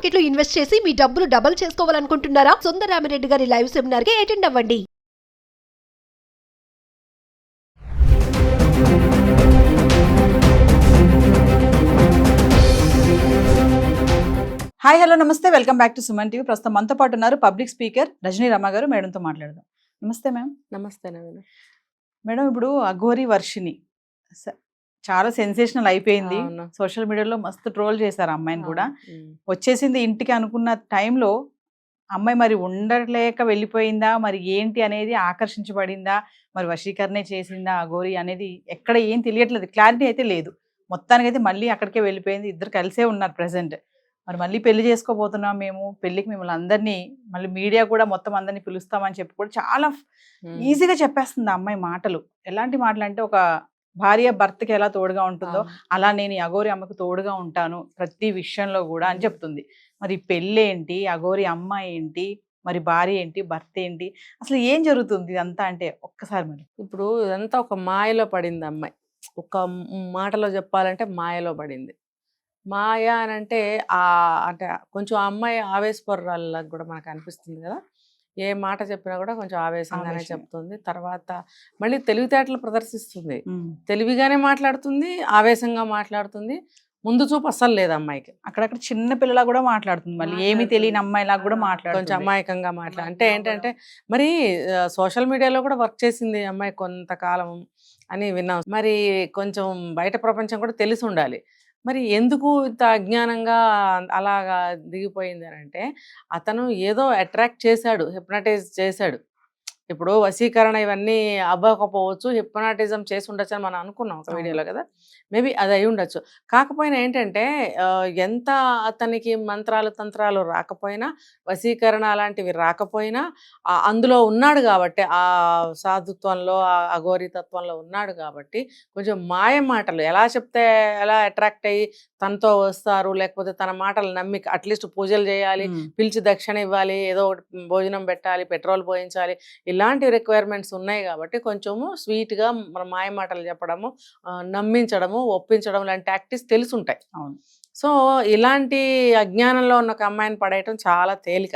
మార్కెట్లో ఇన్వెస్ట్ చేసి మీ డబ్బులు డబుల్ చేసుకోవాలనుకుంటున్నారా? సుందరామిరెడ్డి గారి లైవ్ సెమినార్కి అటెండ్ అవ్వండి. హాయ్ హలో నమస్తే. Welcome back to Suman TV ప్రస్తుతం మనతో పాటు ఉన్నారు పబ్లిక్ స్పీకర్ రజనీ రమ గారు. మేడంతో మాట్లాడదాం. నమస్తే మ్యామ్ నమస్తే నవీన. మేడం ఇప్పుడు అఘోరి వర్షిని చాలా సెన్సేషనల్ అయిపోయింది. సోషల్ మీడియాలో మస్తు ట్రోల్ చేశారు అమ్మాయిని కూడా. వచ్చేసింది ఇంటికి అనుకున్న టైంలో అమ్మాయి మరి ఉండలేక వెళ్ళిపోయిందా? మరి ఏంటి అనేది ఆకర్షించబడిందా? మరి వశీకరణే చేసిందా అఘోరి అనేది ఎక్కడ ఏం తెలియట్లేదు. క్లారిటీ అయితే లేదు. మొత్తానికైతే మళ్ళీ అక్కడికే వెళ్ళిపోయింది. ఇద్దరు కలిసే ఉన్నారు ప్రెసెంట్. మరి మళ్ళీ పెళ్ళి చేసుకోబోతున్నాం మేము. పెళ్ళికి మిమ్మల్ని అందరినీ మళ్ళీ మీడియా కూడా మొత్తం అందరినీ పిలుస్తామని చెప్పి కూడా చాలా. ఈజీగా చెప్పేస్తుంది అమ్మాయి మాటలు. ఎలాంటి మాటలు అంటే ఒక భార్య భర్తకి ఎలా తోడుగా ఉంటుందో. అలా నేను ఈ అఘోరి అమ్మకు తోడుగా ఉంటాను ప్రతి విషయంలో కూడా అని చెప్తుంది. మరి పెళ్ళి ఏంటి అఘోరి అమ్మ ఏంటి? మరి భార్య ఏంటి? భర్త ఏంటి? అసలు ఏం జరుగుతుంది ఇదంతా అంటే ఒక్కసారి మరి. ఇప్పుడు ఇదంతా ఒక మాయలో పడింది అమ్మాయి. ఒక మాటలో చెప్పాలంటే మాయలో పడింది. మాయ అని అంటే ఆ అంటే కొంచెం ఆ అమ్మాయి ఆవేశపరురాలకు కూడా మనకు అనిపిస్తుంది కదా? ఏ మాట చెప్పినా కూడా కొంచెం ఆవేశంగానే ఆవేశం. చెప్తుంది. తర్వాత మళ్ళీ తెలివితేటలు ప్రదర్శిస్తుంది. తెలివిగానే మాట్లాడుతుంది ఆవేశంగా మాట్లాడుతుంది. ముందు చూపు అస్సలు లేదు అమ్మాయికి. అక్కడక్కడ చిన్న పిల్లలా కూడా మాట్లాడుతుంది మళ్ళీ. ఏమీ. తెలియని అమ్మాయిలా కూడా కొంచెం మాట్లాడుతుంది. అమాయకంగా మాట్లా అంటే ఏంటంటే మరి సోషల్ మీడియాలో కూడా వర్క్ చేసింది అమ్మాయి కొంతకాలం అని విన్నాం. మరి కొంచెం బయట ప్రపంచం కూడా తెలిసి ఉండాలి. మరి ఎందుకు ఇంత అజ్ఞానంగా అలాగా దిగిపోయింది అని అంటే అతను ఏదో అట్రాక్ట్ చేశాడు హిప్నటైజ్ చేశాడు. ఇప్పుడు వశీకరణ ఇవన్నీ అవ్వకపోవచ్చు హిప్నాటిజం చేసి ఉండొచ్చు అని మనం అనుకున్నాం ఒక. వీడియోలో కదా మేబీ అది అయి ఉండొచ్చు కాకపోయినా ఏంటంటే ఎంత అతనికి మంత్రాలు తంత్రాలు రాకపోయినా వశీకరణ అలాంటివి రాకపోయినా అందులో ఉన్నాడు కాబట్టి ఆ సాధుత్వంలో ఆ అఘోరితత్వంలో ఉన్నాడు కాబట్టి కొంచెం మాయ మాటలు ఎలా చెప్తే ఎలా అట్రాక్ట్ అయ్యి తనతో వస్తారు లేకపోతే తన మాటలు నమ్మి అట్లీస్ట్ పూజలు చేయాలి. పిలిచి దక్షిణ ఇవ్వాలి ఏదో ఒకటి భోజనం పెట్టాలి పెట్రోల్ పోయించాలి ఇలాంటి రిక్వైర్మెంట్స్ ఉన్నాయి కాబట్టి కొంచెము స్వీట్గా మన మాయ మాటలు చెప్పడము నమ్మించడము ఒప్పించడం లాంటి టాక్టిక్స్ తెలిసి ఉంటాయి అవును. సో ఇలాంటి అజ్ఞానంలో ఉన్న ఒక అమ్మాయిని పడేయటం చాలా తేలిక.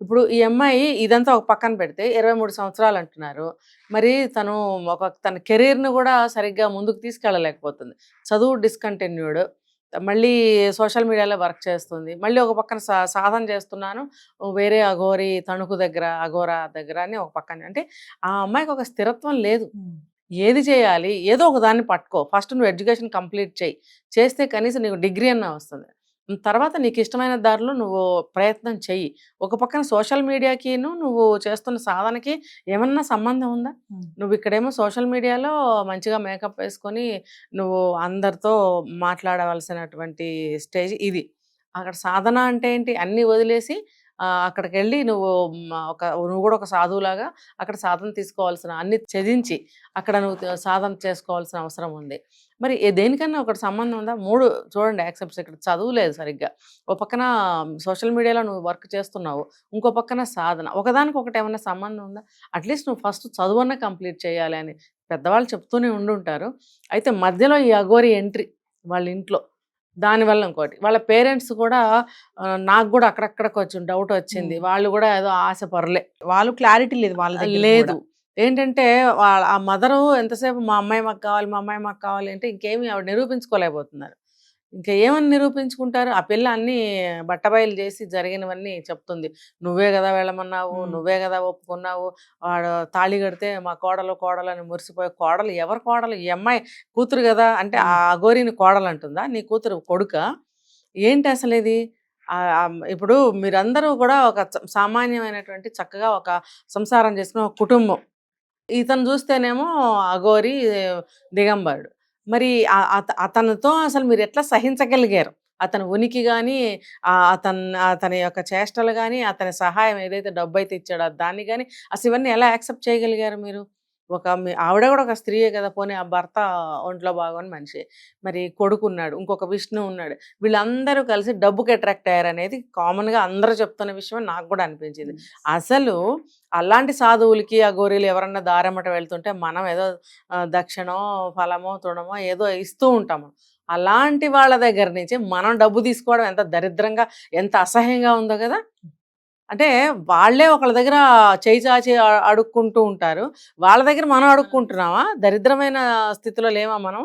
ఇప్పుడు ఈ అమ్మాయి ఇదంతా ఒక పక్కన పెడితే ఇరవై మూడు సంవత్సరాలు అంటున్నారు. మరి తను ఒక తన కెరీర్ను కూడా సరిగ్గా ముందుకు తీసుకెళ్ళలేకపోతుంది. చదువు డిస్కంటిన్యూడ్ మళ్ళీ సోషల్ మీడియాలో వర్క్ చేస్తుంది. మళ్ళీ ఒక పక్కన సా సాధన చేస్తున్నాను. వేరే అఘోరి తణుకు దగ్గర అఘోరా దగ్గర అని ఒక పక్కన. అంటే ఆ అమ్మాయికి ఒక స్థిరత్వం లేదు. ఏది చేయాలి? ఏదో ఒక దాన్ని పట్టుకో. ఫస్ట్ నువ్వు ఎడ్యుకేషన్ కంప్లీట్ చేయి. చేస్తే కనీసం నీకు డిగ్రీ అన్న వస్తుంది. తర్వాత నీకు ఇష్టమైన దారిలో నువ్వు ప్రయత్నం చెయ్యి. ఒక పక్కన సోషల్ మీడియాకిను నువ్వు చేస్తున్న సాధనకి ఏమన్నా సంబంధం ఉందా. నువ్వు ఇక్కడేమో సోషల్ మీడియాలో మంచిగా మేకప్ వేసుకొని నువ్వు అందరితో మాట్లాడవలసినటువంటి స్టేజ్ ఇది. అక్కడ సాధన అంటే ఏంటి? అన్నీ వదిలేసి అక్కడికి వెళ్ళి నువ్వు ఒక నువ్వు కూడా ఒక సాధువులాగా అక్కడ సాధన తీసుకోవాల్సిన అన్ని త్యజించి అక్కడ నువ్వు సాధన చేసుకోవాల్సిన అవసరం ఉంది. మరి దేనికన్నా ఒకటి సంబంధం ఉందా? మూడు చూడండి యాక్సెప్ట్స్ ఇక్కడ. చదువు లేదు సరిగ్గా. ఒక పక్కన సోషల్ మీడియాలో నువ్వు వర్క్ చేస్తున్నావు. ఇంకో పక్కన సాధన. ఒకదానికి ఒకటి ఏమైనా సంబంధం ఉందా? అట్లీస్ట్ నువ్వు ఫస్ట్ చదువన్న కంప్లీట్ చేయాలి అని పెద్దవాళ్ళు చెప్తూనే ఉండుంటారు. అయితే మధ్యలో ఈ అఘోరి ఎంట్రీ వాళ్ళ ఇంట్లో. దానివల్ల ఇంకోటి. వాళ్ళ పేరెంట్స్ కూడా నాకు కూడా అక్కడక్కడ కొంచెం డౌట్ వచ్చింది. వాళ్ళు కూడా ఏదో ఆశ పర్లే వాళ్ళు క్లారిటీ లేదు వాళ్ళ లేదు. ఏంటంటే వాళ్ళ ఆ మదరు ఎంతసేపు మా అమ్మాయి మాకు కావాలి మా అమ్మాయి మాకు కావాలి అంటే ఇంకేమి ఆవిడ నిరూపించుకోలేకపోతున్నారు. ఇంకా ఏమని నిరూపించుకుంటారు? ఆ పిల్ల అన్ని బట్టబయలు చేసి జరిగినవన్నీ చెప్తుంది. నువ్వే కదా వెళ్ళమన్నావు. నువ్వే కదా ఒప్పుకున్నావు వాడు తాళి కడితే మా కోడలు కోడలు అని మురిసిపోయే కోడలు ఎవరు కోడలు? ఈ అమ్మాయి కూతురు కదా అంటే ఆ అఘోరిని కోడలు అంటుందా? నీ కూతురు కొడుక? ఏంటి అసలు ఇది? ఇప్పుడు మీరందరూ కూడా ఒక సామాన్యమైనటువంటి చక్కగా ఒక సంసారం చేసుకున్న ఒక కుటుంబం. ఇతను చూస్తేనేమో అఘోరి దిగంబరుడు. మరి అత- అతనితో అసలు మీరు ఎట్లా సహించగలిగారు? అతని ఉనికి కానీ అతని అతని యొక్క చేష్టలు కానీ అతని సహాయం ఏదైతే డబ్బు అయితే ఇచ్చాడో దాన్ని కానీ అసలు ఇవన్నీ ఎలా యాక్సెప్ట్ చేయగలిగారు మీరు? ఒక ఆవిడ కూడా ఒక స్త్రీయే కదా పోనీ ఆ భర్త ఒంట్లో బాగోని మనిషి. మరి కొడుకు ఉన్నాడు ఇంకొక విష్ణు ఉన్నాడు. వీళ్ళందరూ కలిసి డబ్బుకి అట్రాక్ట్ అయ్యారు అనేది కామన్గా అందరూ చెప్తున్న విషయం నాకు కూడా అనిపించింది. అసలు అలాంటి సాధువులకి ఆ గోరీలు ఎవరన్నా దారమ్మట వెళ్తుంటే మనం ఏదో దక్షిణో ఫలమో తృణమో ఏదో ఇస్తూ ఉంటాము. అలాంటి వాళ్ళ దగ్గర నుంచి మనం డబ్బు తీసుకోవడం ఎంత దరిద్రంగా ఎంత అసహ్యంగా ఉందో కదా. అంటే వాళ్ళే ఒకళ్ళ దగ్గర చేయి చాచి అడుక్కుంటూ ఉంటారు. వాళ్ళ దగ్గర మనం అడుక్కుంటున్నామా? దరిద్రమైన స్థితిలో లేమా మనం?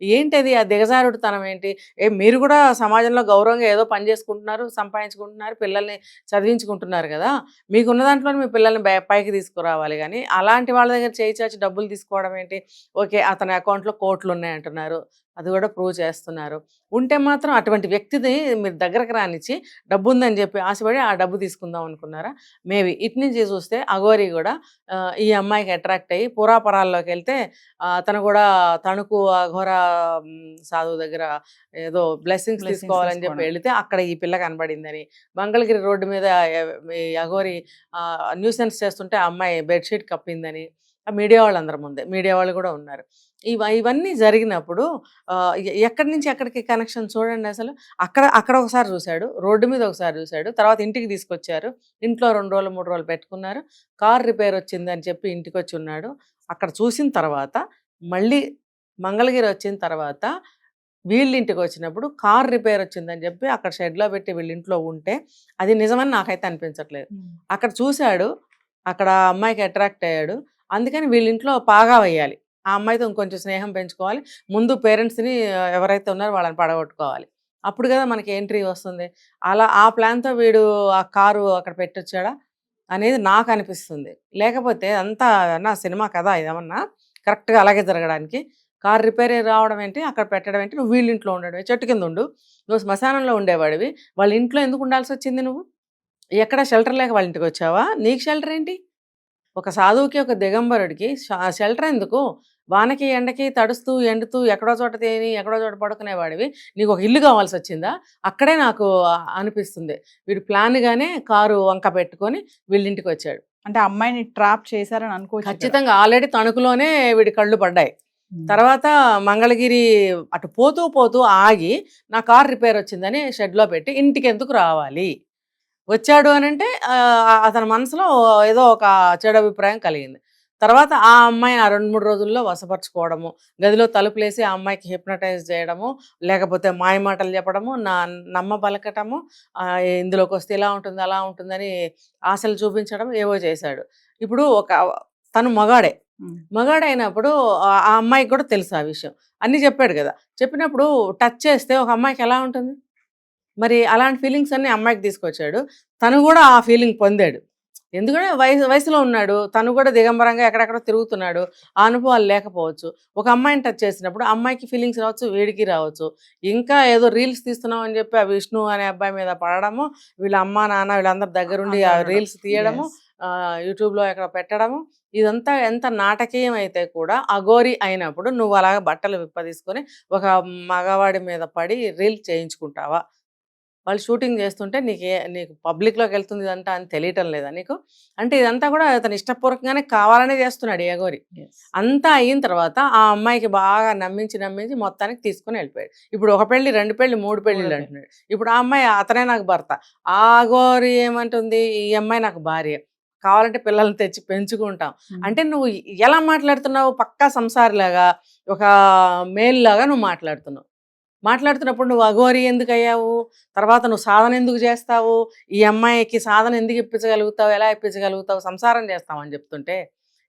ఏంటది? ఆ దిగజారుడుతనం ఏంటి? ఏ మీరు కూడా సమాజంలో గౌరవంగా ఏదో పని చేసుకుంటున్నారు సంపాదించుకుంటున్నారు పిల్లల్ని చదివించుకుంటున్నారు కదా! మీకున్న దాంట్లో మీ పిల్లల్ని పైకి తీసుకురావాలి కానీ అలాంటి వాళ్ళ దగ్గర చేయి చాచి డబ్బులు తీసుకోవడం ఏంటి? ఓకే అతని అకౌంట్లో కోట్లు ఉన్నాయంటున్నారు అది కూడా ప్రూవ్ చేస్తున్నారు. ఉంటే మాత్రం అటువంటి వ్యక్తిని మీరు దగ్గరకు రానిచ్చి డబ్బు ఉందని చెప్పి ఆశపడి ఆ డబ్బు తీసుకుందాం అనుకున్నారా? మేబీ. ఇటు నుంచి చూస్తే అఘోరి కూడా ఈ అమ్మాయికి అట్రాక్ట్ అయ్యి పురాపరాల్లోకి వెళ్తే తను కూడా తణుకు అఘోర సాధువు దగ్గర ఏదో బ్లెస్సింగ్స్ తీసుకోవాలని చెప్పి. వెళితే అక్కడ ఈ పిల్ల కనబడిందని. మంగళగిరి రోడ్డు మీద అఘోరి న్యూసెన్స్ చేస్తుంటే ఆ అమ్మాయి బెడ్షీట్ కప్పిందని. ఆ మీడియా వాళ్ళందరి ముందే మీడియా వాళ్ళు కూడా ఉన్నారు. ఇవ ఇవన్నీ జరిగినప్పుడు ఎక్కడి నుంచి ఎక్కడికి కనెక్షన్ చూడండి అసలు. అక్కడ అక్కడ ఒకసారి చూశాడు. రోడ్డు మీద ఒకసారి చూశాడు. తర్వాత ఇంటికి తీసుకొచ్చారు. ఇంట్లో రెండు రోజులు మూడు రోజులు పెట్టుకున్నారు. కార్ రిపేర్ వచ్చింది అని చెప్పి ఇంటికి వచ్చి ఉన్నాడు. అక్కడ చూసిన తర్వాత మళ్ళీ మంగళగిరి వచ్చిన తర్వాత వీళ్ళ ఇంటికి వచ్చినప్పుడు కార్ రిపేర్ వచ్చిందని చెప్పి అక్కడ షెడ్లో పెట్టి వీళ్ళ ఇంట్లో ఉంటే అది నిజమని నాకైతే అనిపించట్లేదు. అక్కడ చూశాడు. అక్కడ అమ్మాయికి అట్రాక్ట్ అయ్యాడు. అందుకని వీళ్ళ ఇంట్లో పాగా వేయాలి ఆ అమ్మాయితో ఇంకొంచెం స్నేహం పెంచుకోవాలి. ముందు పేరెంట్స్ని ఎవరైతే ఉన్నారో వాళ్ళని పడగొట్టుకోవాలి. అప్పుడు కదా మనకి ఎంట్రీ వస్తుంది. అలా ఆ ప్లాన్తో వీడు ఆ కారు అక్కడ పెట్టొచ్చాడా అనేది నాకు అనిపిస్తుంది. లేకపోతే అంతా నా సినిమా కదా ఇదేమన్నా కరెక్ట్గా అలాగే జరగడానికి. కార్ రిపేర్ రావడం ఏంటి అక్కడ పెట్టడం ఏంటి నువ్వు వీళ్ళ ఇంట్లో ఉండడం చెట్టు కింద ఉండు నువ్వు శ్మశానంలో ఉండేవాడివి వాళ్ళ ఇంట్లో ఎందుకు ఉండాల్సి వచ్చింది నువ్వు? ఎక్కడ షెల్టర్ లేక వాళ్ళ ఇంటికి వచ్చావా? నీకు షెల్టర్ ఏంటి? ఒక సాధువుకి ఒక దిగంబరుడికి షెల్టర్ ఎందుకు? వానకి ఎండకి తడుస్తూ ఎండుతూ ఎక్కడో చోట తేని ఎక్కడో చోట పడుకునేవాడివి. నీకు ఒక ఇల్లు కావాల్సి వచ్చిందా అక్కడే నాకు అనిపిస్తుంది. వీడు ప్లాన్గానే కారు వంక పెట్టుకొని వీళ్ళింటికి వచ్చాడు అంటే అమ్మాయిని ట్రాప్ చేశారని అనుకోవచ్చు ఇక్కడ. ఖచ్చితంగా. ఆల్రెడీ తణుకులోనే వీడి కళ్ళు పడ్డాయి. తర్వాత మంగళగిరి అటు పోతూ పోతూ ఆగి నా కార్ రిపేర్ వచ్చిందని షెడ్లో పెట్టి ఇంటికి ఎందుకు రావాలి? వచ్చాడు అని అంటే అతని మనసులో ఏదో ఒక చెడు అభిప్రాయం కలిగింది. తర్వాత ఆ అమ్మాయిని ఆ రెండు మూడు రోజుల్లో వశపరచుకోవడము గదిలో తలుపులేసి ఆ అమ్మాయికి హిప్నటైజ్ చేయడము లేకపోతే మాయ మాటలు చెప్పడము నా నమ్మ పలకటము ఆ, ఇందులోకి వస్తే ఇలా ఉంటుంది అలా ఉంటుందని ఆశలు చూపించడం ఏవో చేశాడు. ఇప్పుడు ఒక తను మగాడే. మగాడైనప్పుడు ఆ అమ్మాయికి కూడా తెలుసు ఆ విషయం. అన్నీ చెప్పాడు కదా. చెప్పినప్పుడు టచ్ చేస్తే ఒక అమ్మాయికి ఎలా ఉంటుంది? మరి అలాంటి ఫీలింగ్స్ అన్ని అమ్మాయికి తీసుకొచ్చాడు. తను కూడా ఆ ఫీలింగ్ పొందాడు. ఎందుకంటే వయసు వయసులో ఉన్నాడు. తను కూడా దిగంబరంగా ఎక్కడెక్కడ తిరుగుతున్నాడు. ఆ అనుభవాలు లేకపోవచ్చు. ఒక అమ్మాయిని టచ్ చేసినప్పుడు అమ్మాయికి ఫీలింగ్స్ రావచ్చు వీడికి రావచ్చు. ఇంకా ఏదో రీల్స్ తీస్తున్నాం అని చెప్పి ఆ విష్ణు అనే అబ్బాయి మీద పడడము వీళ్ళ అమ్మ నాన్న వీళ్ళందరి దగ్గరుండి ఆ. రీల్స్ తీయడము యూట్యూబ్లో ఎక్కడ పెట్టడము ఇదంతా ఎంత నాటకీయం అయితే కూడా అఘోరి అయినప్పుడు నువ్వు అలాగ బట్టలు విప్పదీసుకొని ఒక మగవాడి మీద పడి రీల్ చేయించుకుంటావా? వాళ్ళు షూటింగ్ చేస్తుంటే నీకు ఏ నీకు పబ్లిక్లోకి వెళ్తుంది ఇదంతా అని తెలియటం లేదా నీకు? అంటే ఇదంతా కూడా అతను ఇష్టపూర్వకంగానే కావాలనే చేస్తున్నాడు Yes. అంతా అయిన తర్వాత ఆ అమ్మాయికి బాగా నమ్మించి నమ్మించి మొత్తానికి తీసుకొని వెళ్ళిపోయాడు. ఇప్పుడు ఒక పెళ్ళి రెండు పెళ్ళి మూడు పెళ్ళిళ్ళు అంటున్నాడు. ఇప్పుడు ఆ అమ్మాయి అతనే నాకు భర్త. ఆ గోరి ఏమంటుంది? ఈ అమ్మాయి నాకు భార్య. కావాలంటే పిల్లల్ని తెచ్చి పెంచుకుంటాం. ఉమ్. అంటే నువ్వు ఎలా మాట్లాడుతున్నావు? పక్కా సంసారిలాగా? ఒక మేల్ లాగా నువ్వు మాట్లాడుతున్నావు. మాట్లాడుతున్నప్పుడు నువ్వు అఘోరి ఎందుకు అయ్యావు? తర్వాత నువ్వు సాధన ఎందుకు చేస్తావు? ఈ అమ్మాయికి సాధన ఎందుకు ఇప్పించగలుగుతావు? ఎలా ఇప్పించగలుగుతావు? సంసారం చేస్తామని చెప్తుంటే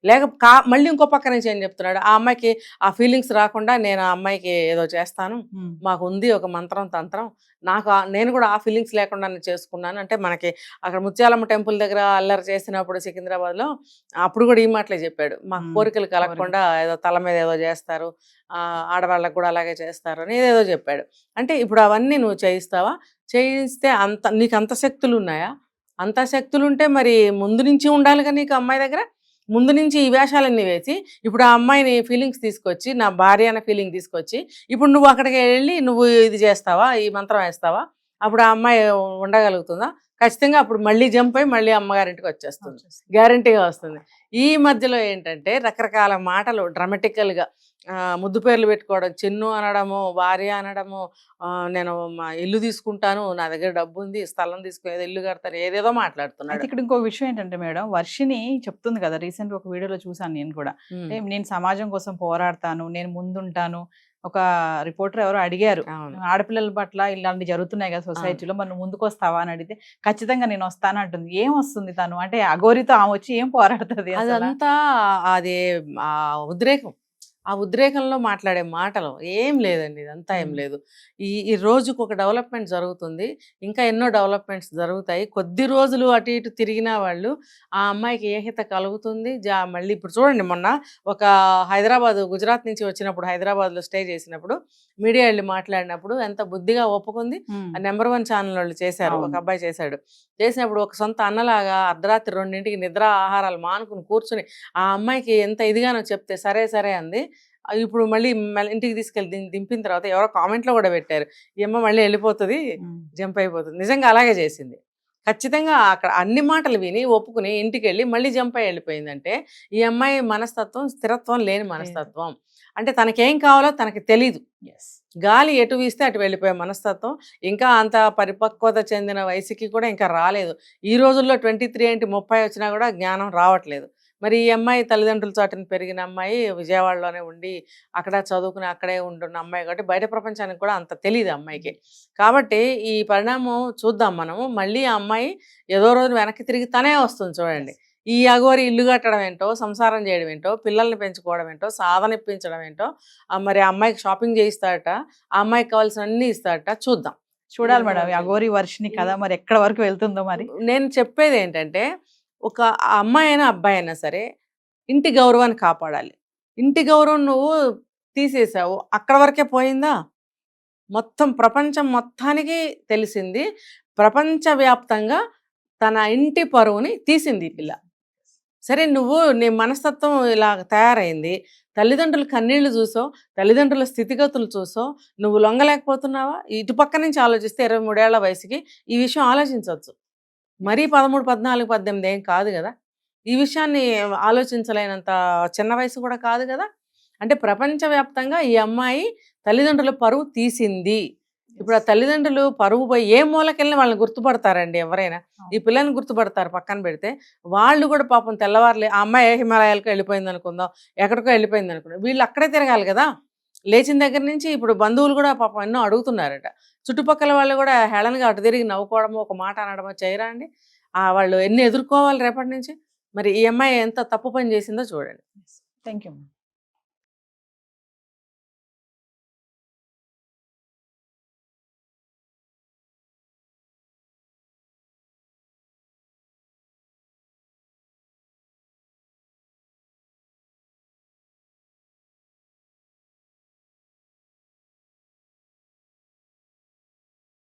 లేక కా మళ్ళీ ఇంకో పక్క నుంచి ఏం చెప్తున్నాడు? ఆ అమ్మాయికి ఆ ఫీలింగ్స్ రాకుండా నేను ఆ అమ్మాయికి ఏదో చేస్తాను. మాకు ఉంది ఒక మంత్రం తంత్రం. నాకు నేను కూడా ఆ ఫీలింగ్స్ లేకుండా నేను చేసుకున్నాను. అంటే మనకి అక్కడ ముత్యాలమ్మ టెంపుల్ దగ్గర అల్లరి చేసినప్పుడు సికింద్రాబాద్లో అప్పుడు కూడా ఈ మాటలే చెప్పాడు. మాకు మ్మ్. కోరికలు కలగకుండా ఏదో తల మీద ఏదో చేస్తారు. ఆడవాళ్ళకు కూడా అలాగే చేస్తారు అని ఏదో చెప్పాడు. అంటే ఇప్పుడు అవన్నీ నువ్వు చేయిస్తావా? చేయిస్తే అంత నీకు అంత శక్తులు ఉన్నాయా? అంత శక్తులు ఉంటే మరి ముందు నుంచి ఉండాలిగా నీకు అమ్మాయి దగ్గర? ముందు నుంచి ఈ వేషాలన్నీ వేసి ఇప్పుడు ఆ అమ్మాయిని ఫీలింగ్స్ తీసుకొచ్చి నా భార్య అనే ఫీలింగ్ తీసుకొచ్చి ఇప్పుడు నువ్వు అక్కడికి వెళ్ళి నువ్వు ఇది చేస్తావా ఈ మంత్రం వేస్తావా? అప్పుడు ఆ అమ్మాయి ఉండగలుగుతుందా? ఖచ్చితంగా అప్పుడు మళ్ళీ జంప్ అయి మళ్ళీ అమ్మగారింటికి వచ్చేస్తుంది. గ్యారంటీగా వస్తుంది. ఈ మధ్యలో ఏంటంటే రకరకాల మాటలు డ్రామాటికల్గా ముద్దు పేర్లు పెట్టుకోవడం చిన్ను అనడము భార్య అనడము నేను మా ఇల్లు తీసుకుంటాను నా దగ్గర డబ్బు ఉంది స్థలం తీసుకుని ఇల్లు కడతాను ఏదేదో మాట్లాడుతున్నాడు. ఇక్కడ ఇంకో విషయం ఏంటంటే మేడం వర్షిని చెప్తుంది కదా రీసెంట్ ఒక వీడియోలో చూసాను నేను కూడా. నేను సమాజం కోసం పోరాడతాను నేను ముందుంటాను ఒక రిపోర్టర్ ఎవరో అడిగారు ఆడపిల్లల పట్ల ఇలాంటి జరుగుతున్నాయి కదా సొసైటీలో మరి ముందుకు వస్తావా అని అడిగితే ఖచ్చితంగా నేను వస్తాను అంటుంది. ఏం వస్తుంది తను? అంటే అఘోరితో ఆమె వచ్చి ఏం పోరాడుతుంది అసలు? అదంతా అది ఉద్రేకం. ఆ ఉద్రేకంలో మాట్లాడే మాటలు. ఏం లేదండి ఇదంతా ఏం. లేదు. ఈ ఈ రోజుకు ఒక డెవలప్మెంట్ జరుగుతుంది. ఇంకా ఎన్నో డెవలప్మెంట్స్ జరుగుతాయి. కొద్ది రోజులు అటు ఇటు తిరిగిన వాళ్ళు ఆ అమ్మాయికి ఏ హిత కలుగుతుంది? జా మళ్ళీ ఇప్పుడు చూడండి మొన్న ఒక హైదరాబాద్ గుజరాత్ నుంచి వచ్చినప్పుడు హైదరాబాద్లో స్టే చేసినప్పుడు మీడియా వెళ్ళి మాట్లాడినప్పుడు ఎంత బుద్ధిగా ఒప్పుకుంది. నెంబర్ వన్ ఛానల్ వాళ్ళు చేశారు ఒక. అబ్బాయి చేశాడు. చేసినప్పుడు ఒక సొంత అన్నలాగా అర్ధరాత్రి రెండింటికి నిద్ర ఆహారాలు మానుకుని కూర్చుని ఆ అమ్మాయికి ఎంత ఇదిగానో చెప్తే సరే సరే అంది. ఇప్పుడు మళ్ళీ మళ్ళీ ఇంటికి తీసుకెళ్ళి దింపిన తర్వాత ఎవరో కామెంట్లో కూడా పెట్టారు. ఈ అమ్మ మళ్ళీ వెళ్ళిపోతుంది. జంప్ అయిపోతుంది. నిజంగా అలాగే చేసింది. ఖచ్చితంగా అక్కడ అన్ని మాటలు విని ఒప్పుకుని ఇంటికి వెళ్ళి మళ్ళీ జంప్ అయి వెళ్ళిపోయిందంటే ఈ అమ్మాయి మనస్తత్వం స్థిరత్వం లేని మనస్తత్వం. అంటే తనకేం కావాలో తనకి తెలీదు. గాలి ఎటు వీస్తే అటు వెళ్ళిపోయే మనస్తత్వం. ఇంకా అంత పరిపక్వత చెందిన వయసుకి కూడా ఇంకా రాలేదు. ఈ రోజుల్లో ట్వంటీ త్రీ ఏంటి ముప్పై వచ్చినా కూడా జ్ఞానం రావట్లేదు. మరి ఈ అమ్మాయి తల్లిదండ్రుల చాటున పెరిగిన అమ్మాయి విజయవాడలోనే ఉండి అక్కడ చదువుకుని అక్కడే ఉంటున్న అమ్మాయి కాబట్టి బయట ప్రపంచానికి కూడా అంత తెలియదు అమ్మాయికి. కాబట్టి ఈ పరిణామం చూద్దాం మనము. మళ్ళీ ఆ అమ్మాయి ఏదో రోజు వెనక్కి తిరిగి తనే వస్తుంది చూడండి. ఈ అగోరి ఇల్లు కట్టడం ఏంటో సంసారం చేయడం ఏంటో పిల్లల్ని పెంచుకోవడం ఏంటో సాధన ఇప్పించడం ఏంటో మరి ఆ అమ్మాయికి షాపింగ్ చేయిస్తాడట ఆ అమ్మాయికి కావాల్సిన అన్ని ఇస్తాడట చూద్దాం. చూడాలి మేడం. ఈ అఘోరి వర్షిని కదా మరి ఎక్కడ వరకు వెళ్తుందో మరి? నేను చెప్పేది ఏంటంటే ఒక అమ్మాయి అయినా అబ్బాయి అయినా సరే ఇంటి గౌరవాన్ని కాపాడాలి. ఇంటి గౌరవం నువ్వు తీసేసావు. అక్కడ వరకే పోయిందా? మొత్తం ప్రపంచం మొత్తానికి తెలిసింది. ప్రపంచవ్యాప్తంగా తన ఇంటి పరువుని తీసింది పిల్ల. సరే నువ్వు నీ మనస్తత్వం ఇలా తయారైంది. తల్లిదండ్రుల కన్నీళ్ళు చూసో తల్లిదండ్రుల స్థితిగతులు చూసో నువ్వు లొంగలేకపోతున్నావా? ఇటు పక్క నుంచి ఆలోచిస్తే ఇరవై మూడేళ్ళ వయసుకి ఈ విషయం ఆలోచించవచ్చు మరీ పదమూడు పద్నాలుగు పద్దెనిమిది ఏం కాదు కదా! ఈ విషయాన్ని ఆలోచించలేనంత చిన్న వయసు కూడా కాదు కదా! అంటే ప్రపంచవ్యాప్తంగా ఈ అమ్మాయి తల్లిదండ్రుల పరువు తీసింది. ఇప్పుడు ఆ తల్లిదండ్రులు పరువు పోయి ఏ మూలకెళ్ళిన వాళ్ళని గుర్తుపడతారండి ఎవరైనా. ఈ పిల్లని గుర్తుపడతారు పక్కన పెడితే. వాళ్ళు కూడా పాపం తెల్లవారులే ఆ అమ్మాయి ఏ హిమాలయాలకు వెళ్ళిపోయింది అనుకుందాం ఎక్కడికో వెళ్ళిపోయింది అనుకుందాం వీళ్ళు అక్కడే తిరగాలి కదా! లేచిన దగ్గర నుంచి ఇప్పుడు బంధువులు కూడా పాపం ఎన్నో అడుగుతున్నారట. చుట్టుపక్కల వాళ్ళు కూడా హేళనగా అటు తిరిగి నవ్వుకోవడము ఒక మాట అనడమో చేయరా అండి? ఆ వాళ్ళు ఎన్ని ఎదుర్కోవాలి రేపటి నుంచి? మరి ఈ అమ్మాయి ఎంత తప్పు పని చేసిందో చూడండి. Thank you